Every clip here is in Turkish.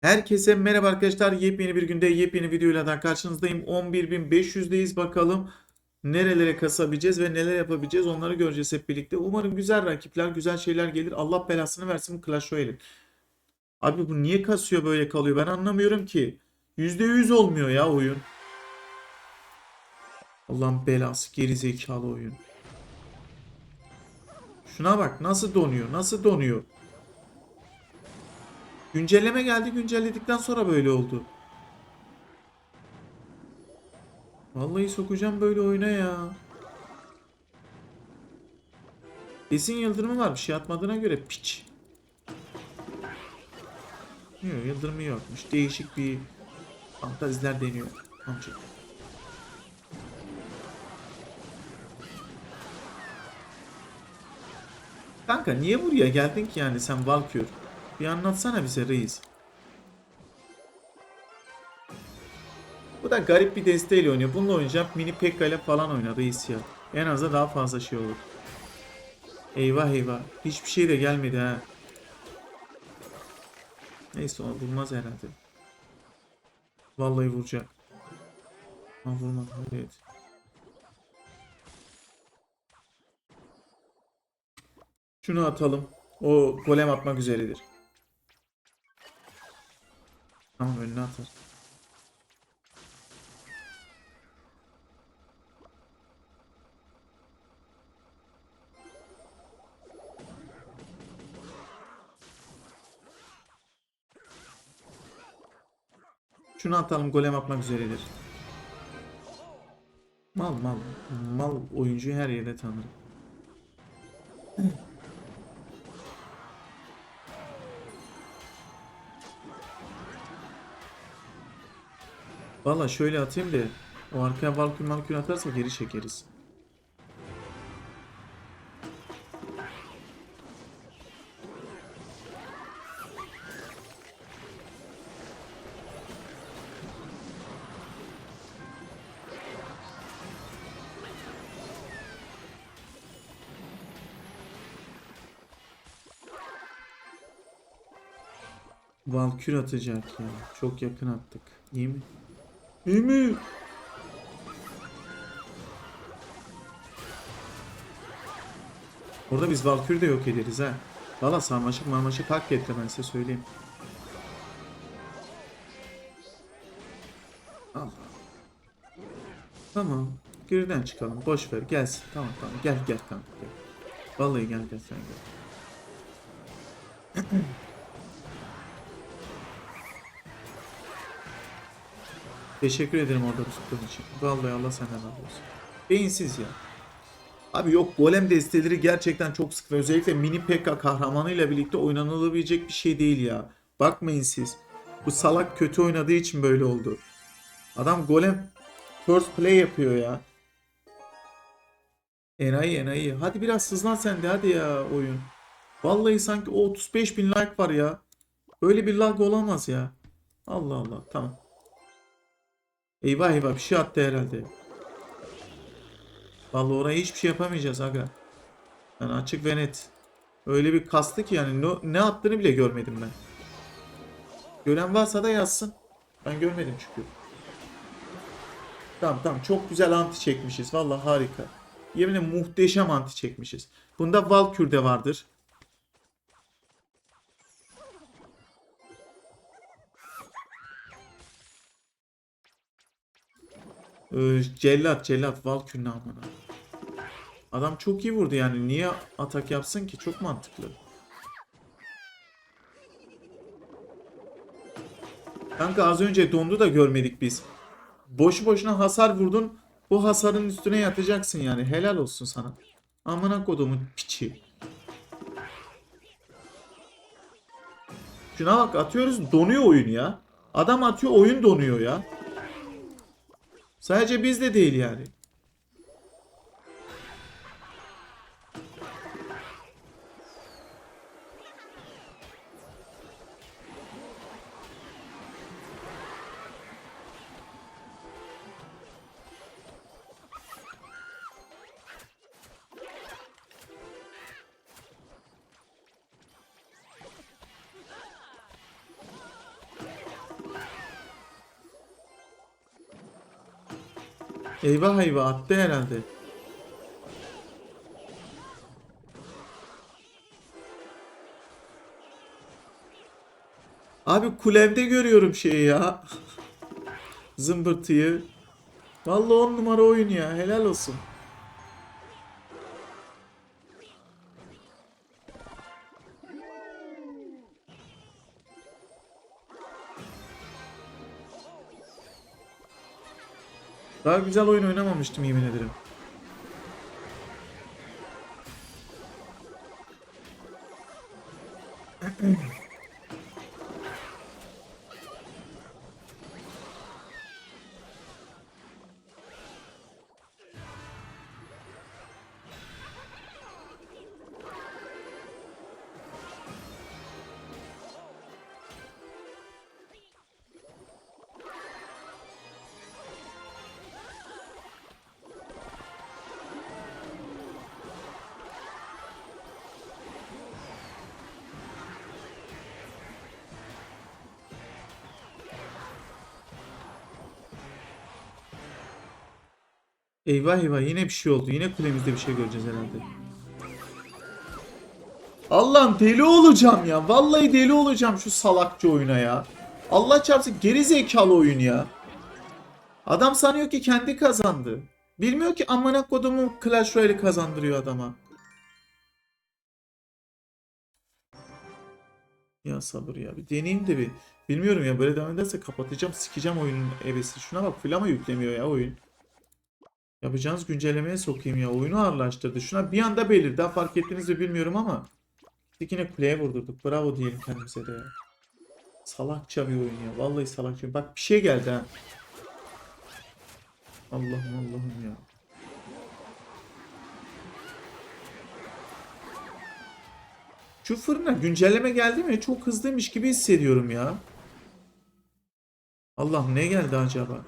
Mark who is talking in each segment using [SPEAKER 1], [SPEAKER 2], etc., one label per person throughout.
[SPEAKER 1] Herkese merhaba arkadaşlar. Yepyeni bir günde yepyeni videoyla daha karşınızdayım. 11.500'deyiz bakalım. Nerelere kasabileceğiz ve neler yapabileceğiz onları göreceğiz hep birlikte. Umarım güzel rakipler, güzel şeyler gelir. Allah belasını versin bu Clash Royale'in. Abi bu niye kasıyor böyle kalıyor ben anlamıyorum ki. %100 olmuyor ya oyun. Allah'ın belası gerizekalı oyun. Şuna bak nasıl donuyor nasıl donuyor. Güncelleme geldi. Güncelledikten sonra böyle oldu. Vallahi sokacağım böyle oyuna ya. Esin yıldırımı var bir şey atmadığına göre piç. Yok yıldırımı yokmuş. Değişik bir fantaziler deniyor. Amca. Kanka niye buraya geldin ki yani sen Valkür? Bir anlatsana bize reis. Bu da garip bir desteğiyle oynuyor. Bununla oynayacağım. Mini Pekka ile falan oynar reis ya. En azından daha fazla şey olur. Eyvah eyvah. Hiçbir şey de gelmedi ha. Neyse o bulmaz herhalde. Vallahi vuracak. Ha vurmadı. Evet. Şunu atalım. O golem atmak üzeredir. Tamam önüne atar. Şunu atalım golem atmak üzeredir. Mal mal. Mal oyuncuyu her yerde tanırım. Valla şöyle atayım da o arkaya Valkür Malkür atarsa geri çekeriz. Valkür atacak ya. Çok yakın attık. İyi mi? İyi mi? Orada biz Valkür'ü de yok ederiz ha. Valla sarmaşık marmaşık hak getir ben size söyleyeyim. Tamam. Geriden çıkalım. Boş ver. Gelsin. Tamam tamam. Gel gel kanka. Gel. Vallahi gel gel sen gel. Teşekkür ederim orada tuttuğun için. Vallahi Allah senden razı olsun. Beyinsiz ya. Abi yok golem desteleri gerçekten çok sık ve özellikle mini P.K. kahramanıyla birlikte oynanılabilecek bir şey değil ya. Bakmayın siz. Bu salak kötü oynadığı için böyle oldu. Adam golem first play yapıyor ya. Enayi enayi. Hadi biraz hızlan sen de hadi ya oyun. Vallahi sanki o 35 bin like var ya. Öyle bir lag olamaz ya. Allah Allah tamam. Eyvah eyvah bir şey attı herhalde. Vallahi oraya hiçbir şey yapamayacağız aga. Yani açık ve net. Öyle bir kastı ki yani no, ne attığını bile görmedim ben. Gören varsa da yazsın. Ben görmedim çünkü. Tamam tamam çok güzel anti çekmişiz. Vallahi harika. Yeminle muhteşem anti çekmişiz. Bunda Valkür de vardır. Ee, cellat cellat Valkür namına. Adam çok iyi vurdu yani. Niye atak yapsın ki? Çok mantıklı. Kanka az önce dondu da görmedik biz. Boşu boşuna hasar vurdun. Bu hasarın üstüne yatacaksın yani. Helal olsun sana. Amına kodumun piçi. Şuna bak atıyoruz donuyor oyun ya. Adam atıyor oyun donuyor ya. Sadece bizde değil yani. Eyvah eyvah attı herhalde. Abi kulevde görüyorum şeyi ya. Zımbırtıyı. Vallahi on numara oyun ya. Helal olsun. Daha güzel oyun oynamamıştım yemin ederim. Eyvah eyvah yine bir şey oldu. Yine kulemizde bir şey göreceğiz herhalde. Allah'ım deli olacağım ya. Vallahi deli olacağım şu salakça oyuna ya. Allah çarpsın geri zekalı oyun ya. Adam sanıyor ki kendi kazandı. Bilmiyor ki amına kodumu Clash Royale'i kazandırıyor adama. Ya sabır ya. Bir deneyeyim de bir. Bilmiyorum ya böyle devam ederse kapatacağım. Sikeceğim oyunun ebesi. Şuna bak flama yüklemiyor ya oyun. Yapacağınız güncellemeye sokayım ya. Oyunu ağırlaştırdı. Şuna bir anda belirdi. Daha fark ettiniz mi bilmiyorum ama. Yine kuleye vurdurduk. Bravo diyelim kendimize de ya. Salakça bir oyun ya. Vallahi salakça. Bak bir şey geldi ha. Allah'ım Allah'ım ya. Şu fırına güncelleme geldi mi? Çok hızlıymış gibi hissediyorum ya. Allah'ım ne geldi acaba?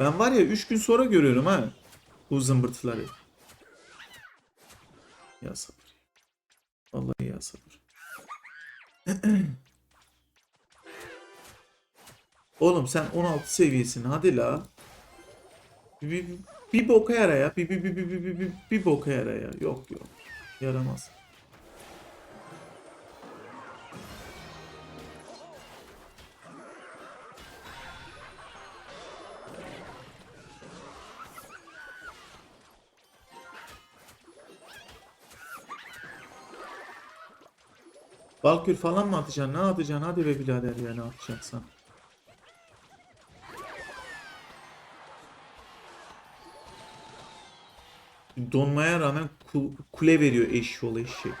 [SPEAKER 1] Ben var ya 3 gün sonra görüyorum ha. Bu zımbırtıları. Ya sabır. Vallahi ya sabır. Oğlum sen 16 seviyesin hadi la. Bir, bir, bir boka yara ya. Bir, bir, bir, bir, bir, bir, bir, boka yara ya. Yok yok. Yaramaz. Balkür falan mı atacaksın? Ne atacaksın? Hadi be birader ya ne atacaksan. Donmaya rağmen ku- kule veriyor eşşoğlu eşek.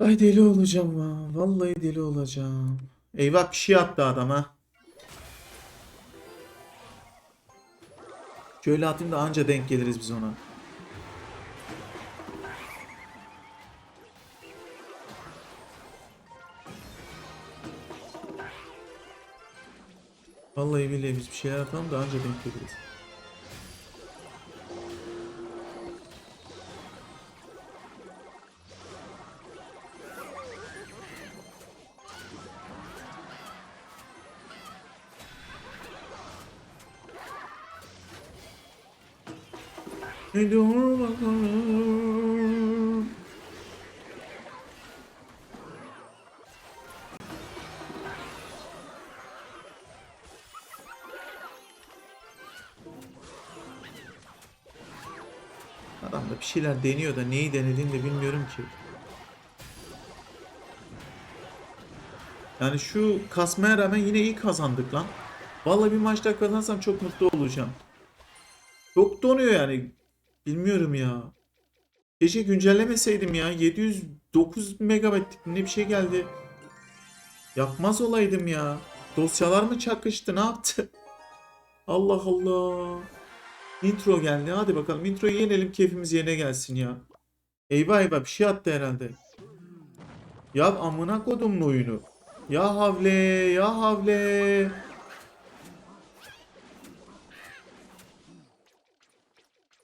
[SPEAKER 1] Ay deli olacağım ha. Vallahi deli olacağım. Eyvah bir şey attı adama. Şöyle atayım da anca denk geliriz biz ona. Vallahi billahi biz bir şeyler atalım da anca denk geliriz. Dur bakalım. Adam da bir şeyler deniyor da neyi denediğini de bilmiyorum ki. Yani şu kasmaya rağmen yine iyi kazandık lan. Vallahi bir maçta kazansam çok mutlu olacağım. Çok donuyor yani. Bilmiyorum ya. Keşke güncellemeseydim ya. 709 megabitlik ne bir şey geldi. Yapmaz olaydım ya. Dosyalar mı çakıştı ne yaptı? Allah Allah. Intro geldi. Hadi bakalım introyu yenelim keyfimiz yerine gelsin ya. Eyvah eyvah bir şey attı herhalde. Ya amına kodumlu oyunu. Ya havle, ya havle.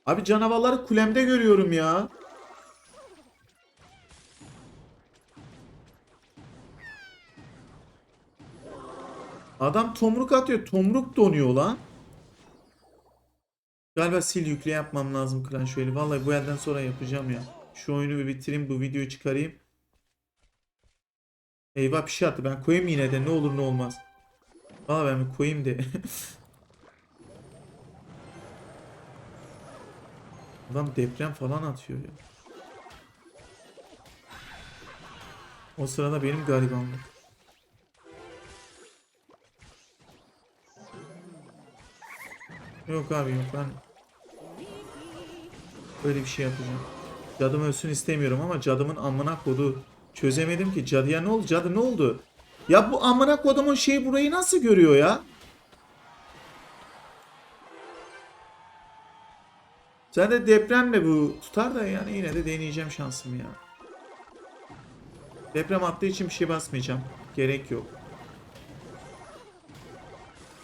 [SPEAKER 1] Abi canavarları kulemde görüyorum ya. Adam tomruk atıyor. Tomruk donuyor lan. Galiba sil yükle yapmam lazım Clash Royale'i. Vallahi bu elden sonra yapacağım ya. Şu oyunu bir bitireyim. Bu videoyu çıkarayım. Eyvah bir şey attı. Ben koyayım yine de ne olur ne olmaz. Valla ben bir koyayım de. Adam deprem falan atıyor ya. O sırada benim garibanlık. Yok abi yok ben böyle bir şey yapacağım. Cadım ölsün istemiyorum ama cadımın amına kodu çözemedim ki. Cadıya ne oldu? Cadı ne oldu? Ya bu amına kodumun şeyi burayı nasıl görüyor ya? De depremle bu tutar da yani yine de deneyeceğim şansımı ya. Deprem attığı için bir şey basmayacağım. Gerek yok.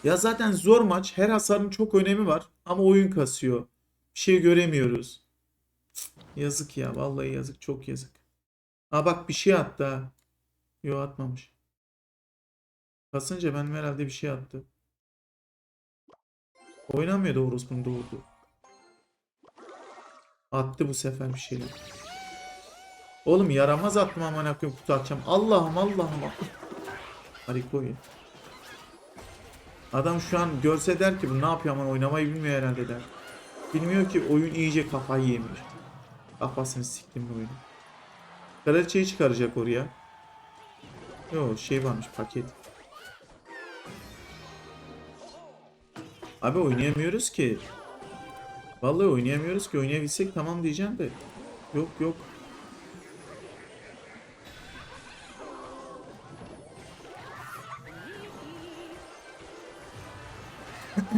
[SPEAKER 1] Ya zaten zor maç. Her hasarın çok önemi var. Ama oyun kasıyor. Bir şey göremiyoruz. Yazık ya. Vallahi yazık. Çok yazık. Ha bak bir şey attı ha. Yo atmamış. Kasınca benim herhalde bir şey attı. Oynamıyor da orospunun doğurdu. Attı bu sefer bir şeyler. Oğlum yaramaz attım aman koyayım kutu atacağım. Allah'ım Allah'ım. Harika oyun. Adam şu an görse der ki bu ne yapıyor aman oynamayı bilmiyor herhalde der. Bilmiyor ki oyun iyice kafayı yemiş. Kafasını siktim bu oyunu. Kraliçeyi çıkaracak oraya. Yo şey varmış paket. Abi oynayamıyoruz ki. Vallahi oynayamıyoruz ki. Oynayabilsek tamam diyeceğim de. Yok yok.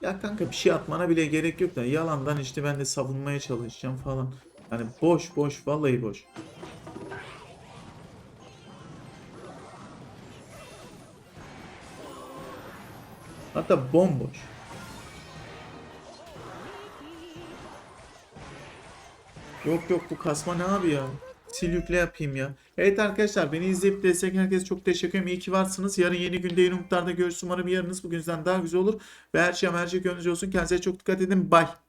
[SPEAKER 1] Ya kanka bir şey atmana bile gerek yok da yalandan işte ben de savunmaya çalışacağım falan. Yani boş boş vallahi boş. Hatta bomboş. Yok yok bu kasma ne abi ya? Sil yükle yapayım ya. Evet arkadaşlar beni izleyip destek herkese çok teşekkür ederim. İyi ki varsınız. Yarın yeni günde yeni umutlarda görüşürüz. Umarım yarınız bugünden daha güzel olur. Ve her şey her şey gönlünüzce olsun. Kendinize çok dikkat edin. Bye.